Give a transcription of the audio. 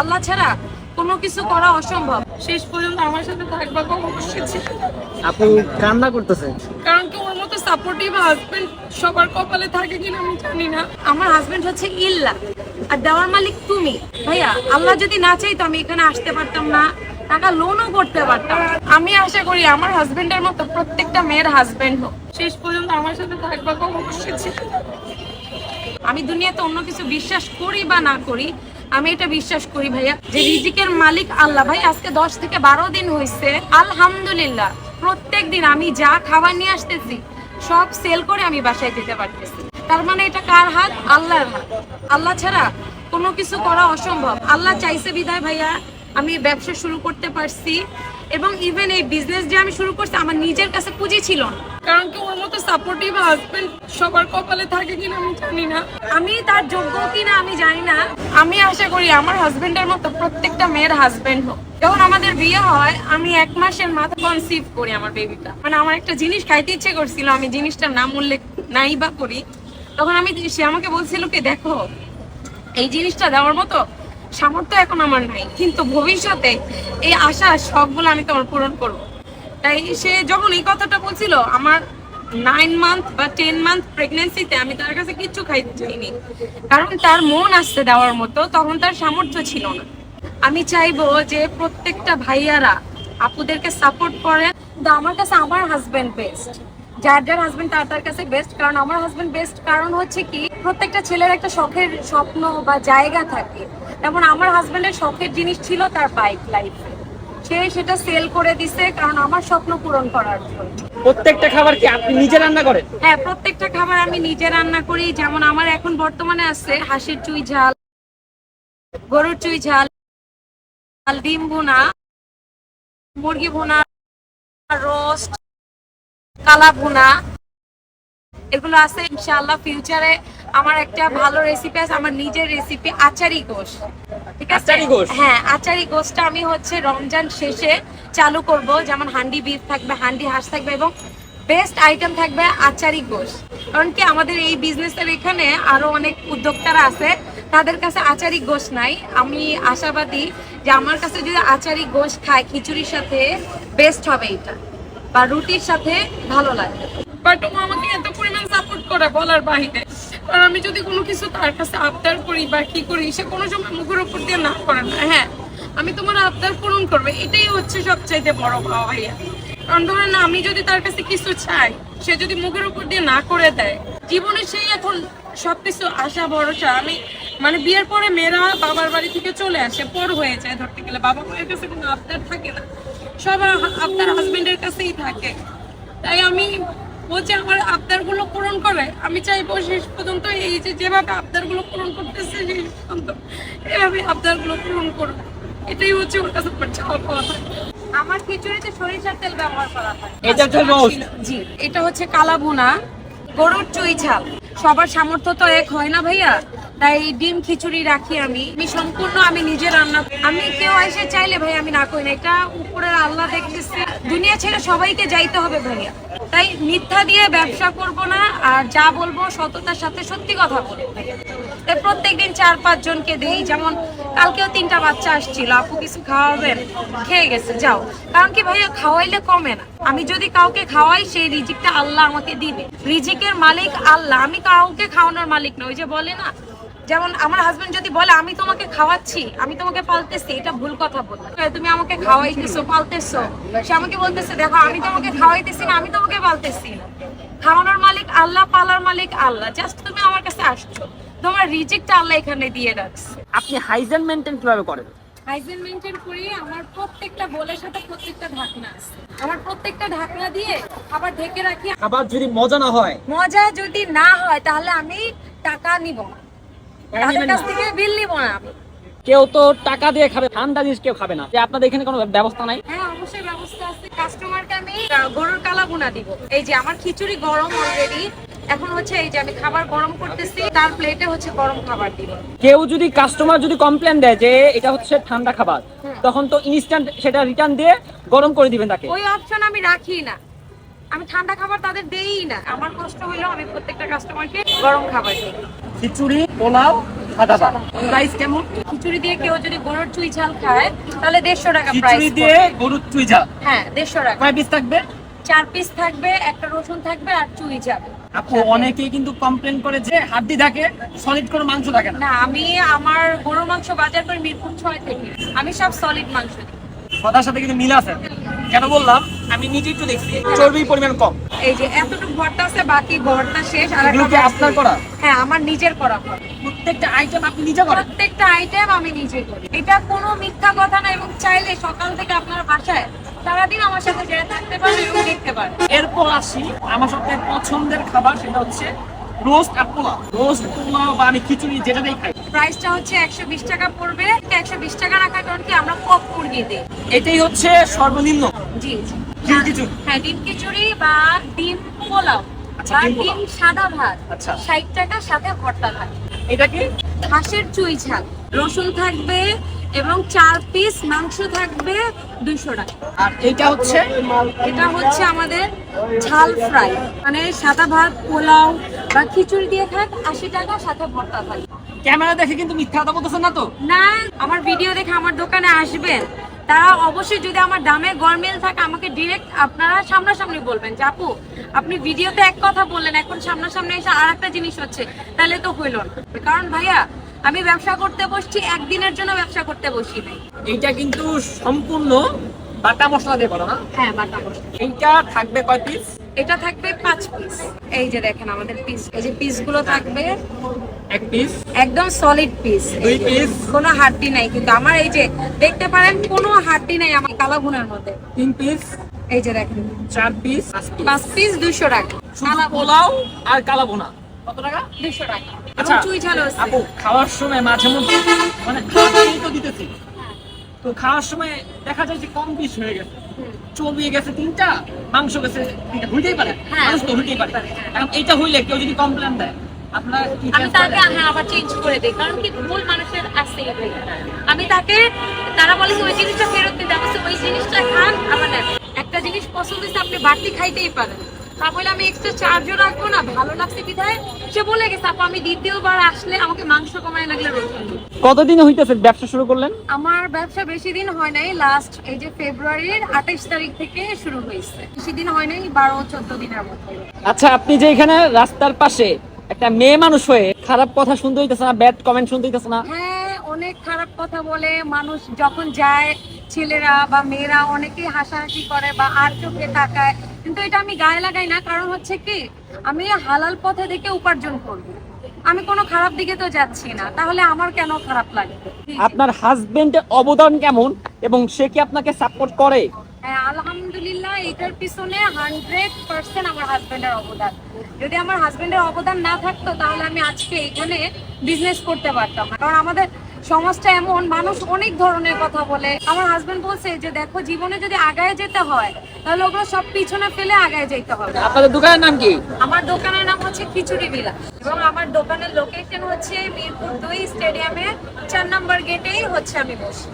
আল্লাহ ছাড়া কোনো কিছু করা অসম্ভব। শেষ পর্যন্ত আমার সাথে থাকবা অবশ্যই ছিল। আপু কান্না করতেছে কারণ কি ওর মতো সাপোর্টিভ হাজবেন্ড সবার কপালে থাকে কিনা আমি জানি না। আমার হাজবেন্ড হচ্ছে ইল্লা। আর দেওয়ার মালিক তুমি। ভাইয়া আল্লাহ যদি না চাইতো আমি এখানে আসতে পারতাম না টাকা লোনও করতে পারতাম। আমি আশা করি আমার হাজবেন্ডের মতো প্রত্যেকটা মেয়ের হাজবেন্ড হোক। শেষ পর্যন্ত আমার সাথে থাকবা অবশ্যই ছিল। আমি দুনিয়াতে অন্য কিছু বিশ্বাস করি বা না করি আমি এটা বিশ্বাস করি ভাইয়া, যে রিজিকের মালিক আল্লাহ ভাই, আজকে দশ থেকে বারো দিন হয়েছে আলহামদুলিল্লাহ, প্রত্যেক দিন আমি যা খাবার নিয়ে আসতেছি, সব সেল করে আমি বাসায় দিতে পারতেছি। তার মানে এটা কার হাত? আল্লাহর হাত। আল্লাহ ছাড়া কোনো কিছু করা অসম্ভব। আল্লাহ চাইছে বিদায় ভাইয়া, আমি ব্যবসা শুরু করতে পারছি, এবং ইভেন এই বিজনেস যে আমি শুরু করছি, আমার নিজের কাছে পুঁজি ছিল না। কারণ কি ওর মতো সাপোর্টিভ হাজবেন্ড সবার কপালে থাকে কিনা আমি জানি না। আমি তার যোগ্য কিনা আমি জানি না। আমি আশা করি আমার হাজবেন্ডের মতো প্রত্যেকটা মেয়ের হাজবেন্ড হোক। যখন আমাদের বিয়ে হয়, আমি এক মাসের মাথা কনসিভ করি আমার বেবিটা মানে আমার একটা জিনিস খাইতে ইচ্ছে করছিল, আমি জিনিসটার নাম উল্লেখ নাই বা করি। তখন আমি, সে আমাকে বলছিল কি, দেখো, এই জিনিসটা দেওয়ার মতো সামর্থ্য এখন আমার নাই। কিন্তু ভবিষ্যতে এই আশা সবগুলো আমি তোমার পূরণ করব। তাই সে যখন এই কথাটা বলছিল, আমার নাইন মান্থ বা টেন মান্থ প্রেগনেন্সিতে আমি তার কাছে কিচ্ছু খাইতে চাইনি। কারণ তার মন আসতে দেওয়ার মতো, তখন তার সামর্থ্য ছিল না। আমি চাইব যে প্রত্যেকটা ভাইয়ারা আপুদেরকে সাপোর্ট করেন। কিন্তু আমার কাছে আমার হাজবেন্ড বেস্ট যার যার হাজবেন্ড তার তার কাছে বেস্ট কারণ আমার হাজবেন্ড বেস্ট কারণ হচ্ছে কি, প্রত্যেকটা ছেলের একটা শখের স্বপ্ন বা জায়গা থাকে। যেমন আমার হাজবেন্ডের শখের জিনিস ছিল তার বাইক লাইফে সে সেটা সেল করে দিছে কারণ আমার স্বপ্ন পূরণ করার জন্য। প্রত্যেকটা খাবার কি আপনি নিজে রান্না করেন? হ্যাঁ প্রত্যেকটা খাবার আমি নিজে রান্না করি। যেমন আমার এখন বর্তমানে আছে হাঁসের চুই ঝাল গরুর চুই ঝাল ডিম ভুনা মুরগি ভুনা রোস্ট কালা ভুনা এগুলো আছে ইনশাআল্লাহ ফিউচারে আমার একটা ভালো রেসিপি আছে আমার নিজের রেসিপি আচারি গোশ। ঠিক আছে? হ্যাঁ আচারি গোশটা আমি হচ্ছে রমজান শেষে চালু করব। যেমন হান্ডি বিফ থাকবে হান্ডি হাঁস থাকবে এবং বেস্ট আইটেম থাকবে আচারি গোশ। কারণ কি আমাদের এই বিজনেসের এখানে আরও অনেক উদ্যোক্তারা আছে তাদের কাছে আচারি গোশ নাই। আমি আশাবাদী যে আমার কাছে যদি আচারি গোশ খায় খিচুড়ির সাথে বেস্ট হবে এটা বা রুটির সাথে ভালো লাগবে। বাট ও আমাকে এত পরিমাণ সাপোর্ট করে বলার বাহিরে আর আমি যদি কোনো কিছু তার কাছে আবদার করি বা কি করি সে কোনো সময় মুখের উপর দিয়ে না করে না। হ্যাঁ আমি তোমার আবদার পূরণ করবে। এটাই হচ্ছে সবচাইতে বড় পাওয়া ভাইয়া কারণ ধরেন না, আমি যদি তার কাছে কিছু চাই সে যদি মুখের উপর দিয়ে না করে দেয় জীবনে সেই এখন সবকিছু আশা ভরসা। আমি মানে বিয়ের পরে মেয়েরা বাবার বাড়ি থেকে চলে আসে পর হয়ে যায় ধরতে গেলে। বাবা মায়ের কাছে কোনো আবদার থাকে না। সব আপনার হাজবেন্ডের কাছেই থাকে। তাই আমি ও যে আমার আবদারগুলো পূরণ করে আমি চাইব শেষ পর্যন্ত এই যে যেভাবে আবদারগুলো পূরণ করতেছে শেষ পর্যন্ত এভাবে আবদারগুলো পূরণ করবে এটাই হচ্ছে ওর কাছে চাওয়া পাওয়া থাকে। আমার খিচুড়িতে সরিষার তেল ব্যবহার করা হয়। এটা হচ্ছে roast? জি এটা হচ্ছে কালা ভুনা গরুর চুই ঝাল। সবার সামর্থ্য তো এক হয় না ভাইয়া? তাই ডিম খিচুড়ি রাখি আমি। আমি সম্পূর্ণ আমি নিজে রান্না আমি কেউ এসে চাইলে ভাই আমি না করি না। এটা উপরের আল্লাহ দেখতেছে দুনিয়া ছেড়ে সবাইকে যাইতে হবে ভাইয়া। তাই মিথ্যা দিয়ে ব্যবসা করব না, আর যা বলব সততার সাথে সত্যি কথা বলব তাই প্রত্যেকদিন চার পাঁচ জনকে দেই, যেমন কালকেও তিনটা বাচ্চা আসছিল, আপু কিছু খাওয়াবেন, খেয়ে গেছে, যাও। কারণ কি ভাইয়া, খাওয়াইলে কমে না। আমি যদি কাউকে খাওয়াই, সেই রিজিকটা আল্লাহ আমাকে দিবে। রিজিকের মালিক আল্লাহ। আমি কাউকে খাওয়ানোর মালিক না। ওই যে বলে না যেমন আমার হাজবেন্ড যদি বলে আমি তোমাকে খাওয়াচ্ছি আমি তোমাকে পালতেছি এটা ভুল কথা বলতে তুমি আমাকে খাওয়াইতেছো পালতেছো। সে আমাকে বলতেছে দেখো আমি তোমাকে খাওয়াইতেছি না আমি তোমাকে পালতেছি। না খাওয়ানোর মালিক আল্লাহ পালার মালিক আল্লাহ। জাস্ট তুমি আমার কাছে আসছো। তোমার রিজিকটা আল্লাহ এখানে দিয়ে রাখছে। আপনি হাইজেন মেনটেন কীভাবে করেন? হাইজেন মেনটেন করি আমার প্রত্যেকটা বোলের সাথে প্রত্যেকটা ঢাকনা আছে। আমার প্রত্যেকটা ঢাকনা দিয়ে আবার ঢেকে রাখি। খাবার যদি মজা না হয়? মজা যদি না হয় তাহলে আমি টাকা নিব না। তাদের কাছ থেকে বিল নিব না আমি। কেউ তো টাকা দিয়ে খাবে ঠান্ডা জিনিস কেউ খাবে না। যে আপনাদের এখানে কোনো ব্যবস্থা নাই? হ্যাঁ অবশ্যই ব্যবস্থা আছে। কাস্টমারকে আমি গরুর কালা ভুনা দিব। এই যে আমার খিচুড়ি গরম অলরেডি এখন হচ্ছে এই যে আমি খাবার গরম করতেছি তার প্লেটে হচ্ছে গরম খাবার দিব। কেউ যদি কাস্টমার যদি কমপ্লেন দেয় যে এটা হচ্ছে ঠান্ডা খাবার তখন তো ইনস্ট্যান্ট সেটা রিটার্ন দিয়ে গরম করে দিবেন তাকে। ওই অপশন আমি রাখি না। আমি ঠান্ডা খাবার তাদের দেই না। আমার কষ্ট হইলেও আমি প্রত্যেকটা কাস্টমারকে গরম খাবার দিই। খিচুড়ি পোলাও সাদা ভাত। প্রাইস কেমন? খিচুড়ি দিয়ে কেউ যদি গরুর চুই ঝাল খায় তাহলে দেড়শো টাকা প্রাইস খিচুড়ি দিয়ে গরুর চুই ঝাল। হ্যাঁ দেড়শো টাকা। কয় পিস থাকবে? চার পিস থাকবে একটা রসুন থাকবে আর চুই যাবে আপু অনেকেই কিন্তু কমপ্লেন করে যে হাড্ডি থাকে সলিড কোনো মাংস থাকে না। না আমি আমার গরুর মাংস বাজার করি মিরপুর ছয় থেকে। আমি সব সলিড মাংস দিই। কথার সাথে কিন্তু মিল আছে। কেন বললাম? আমি নিজে একটু দেখছি। চর্বির পরিমাণ কম। এই যে এতটুকু ভর্তা আছে বাকি ভর্তা শেষ আর এগুলো কি আপনার করা? হ্যাঁ আমার নিজের করা প্রত্যেকটা আইটেম আপনি নিজে করেন? প্রত্যেকটা আইটেম আমি নিজে করি। এটা কোনো মিথ্যা কথা না এবং চাইলে সকাল থেকে আপনার বাসায় সারাদিন আমার সাথে জেনে থাকতে পারেন এবং দেখতে পারেন এরপর আসি আমার সবথেকে পছন্দের খাবার সেটা হচ্ছে রোস্ট আর পোলাও। রোস্ট পোলাও বা আমি খিচুড়ি যেটাতেই খাই। প্রাইসটা হচ্ছে একশো বিশ টাকা পড়বে। একশো বিশ টাকা রাখার কারণ কি আমরা পপ মুরগি দিই। এটাই হচ্ছে সর্বনিম্ন। জি। জি ডিম খিচুড়ি। হ্যাঁ ডিম খিচুড়ি বা ডিম পোলাও আচ্ছা, বা ডিম সাদা ভাত। আচ্ছা। ষাট টাকা সাথে ভর্তা থাকে এটা কি? হাঁসের চুই ঝাল। রসুন থাকবে এবং চার পিস মাংস থাকবে দুইশো টাকা। আর এইটা হচ্ছে? এটা হচ্ছে আমাদের ঝাল ফ্রাই। মানে সাদা ভাত পোলাও বা খিচুড়ি দিয়ে খাক আশি টাকা সাথে ভর্তা থাকে ক্যামেরা দেখে কিন্তু মিথ্যা কথা বলতেছেন না তো? না আমার ভিডিও দেখে আমার দোকানে আসবেন তারা অবশ্যই যদি আমার দামে গরমিল থাকে, আমাকে ডিরেক্ট আপনারা সামনাসামনি বলবেন যে, আপু, আপনি ভিডিওতে এক কথা বললেন, এখন সামনাসামনি এসে আর একটা জিনিস হচ্ছে। তাহলে তো হইল কারণ ভাইয়া, আমি ব্যবসা করতে বসছি, একদিনের জন্য ব্যবসা করতে বসি নাই। এইটা কিন্তু সম্পূর্ণ বাটা মশলা দিয়ে করা না? হ্যাঁ বাটা মশলা। এইটা থাকবে কয় পিস এটা থাকবে পাঁচ পিস এই যে দেখেন আমাদের পিস এই যে পিসগুলো থাকবে এক পিস একদম সলিড পিস দুই পিস কোনো হাড্ডি নাই কিন্তু আমার এই যে দেখতে পারেন কোনো হাড্ডি নাই আমার কালাভুনার মধ্যে। তিন পিস এই যে দেখেন। চার পিস পাঁচ পিস দুইশো টাকা। পোলাও আর কালা বোনা কত টাকা? দুইশো টাকা। আচ্ছা আপু খাওয়ার সময় মাঝে মধ্যে মানে তো দিতেছি। তো খাওয়ার সময় দেখা যায় যে কম পিস হয়ে গেছে। চর্বি গেছে তিনটা মাংস গেছে তিনটা হইতেই পারে। হ্যাঁ, মানুষ তো হইতেই পারে। হ্যাঁ। এখন এইটা হইলে কেউ যদি কমপ্লেন দেয় আপনারা আমি তাকে হ্যাঁ আবার চেঞ্জ করে দিই কারণ কি ভুল মানুষের আমি তাকে তারা বলে ওই জিনিসটা ফেরত দিতে ওই জিনিসটা খান একটা জিনিস পছন্দ হয়েছে আপনি বাড়তি খাইতেই পারেন। তারপরে আমি এক্সট্রা চার্জও রাখব না ভালো লাগছে বিধায়। সে বলে গেছে আপু আমি দ্বিতীয়বার আসলে আমাকে মাংস কমায় লাগলে কতদিন হইতেছে ব্যবসা শুরু করলেন? আমার ব্যবসা বেশি দিন হয় নাই লাস্ট এই যে ফেব্রুয়ারির আঠাইশ তারিখ থেকে শুরু হয়েছে। বেশি দিন হয় নাই বারো চোদ্দ দিনের মধ্যে। আচ্ছা আপনি যে এখানে রাস্তার পাশে একটা মেয়ে মানুষ হয়ে খারাপ কথা শুনতে হইতেছে না ব্যাড কমেন্ট শুনতে হইতেছে না? হ্যাঁ অনেক খারাপ কথা বলে। মানুষ যখন যায় ছেলেরা বা মেয়েরা অনেকেই হাসাহাসি করে বা আর চোখে তাকায়। কিন্তু এটা আমি গায়ে লাগাই না কারণ হচ্ছে কি আমি হালাল পথে দেখে উপার্জন করব। আমি কোনো খারাপ দিকে তো যাচ্ছি না তাহলে আমার কেন খারাপ লাগে? আপনার হাজবেন্ডের অবদান কেমন এবং সে কি আপনাকে সাপোর্ট করে? হ্যাঁ আলহামদুলিল্লাহ এটার পিছনে হান্ড্রেড পার্সেন্ট আমার হাজবেন্ডের অবদান। যদি আমার হাজবেন্ডের অবদান না থাকতো তাহলে আমি আজকে এখানে বিজনেস করতে পারতাম কারণ আমাদের সমাজটা এমন মানুষ অনেক ধরনের কথা বলে। আমার হাজবেন্ড বলছে যে দেখো জীবনে যদি আগায় যেতে হয় তাহলে ওগুলো সব পিছনে ফেলে আগায় যেতে হবে। আপনাদের দোকানের নাম কি? আমার দোকানের নাম হচ্ছে খিচুড়ি বিলা এবং আমার দোকানের লোকেশন হচ্ছে মিরপুর দুই স্টেডিয়ামে চার নম্বর গেটেই হচ্ছে আমি বসি।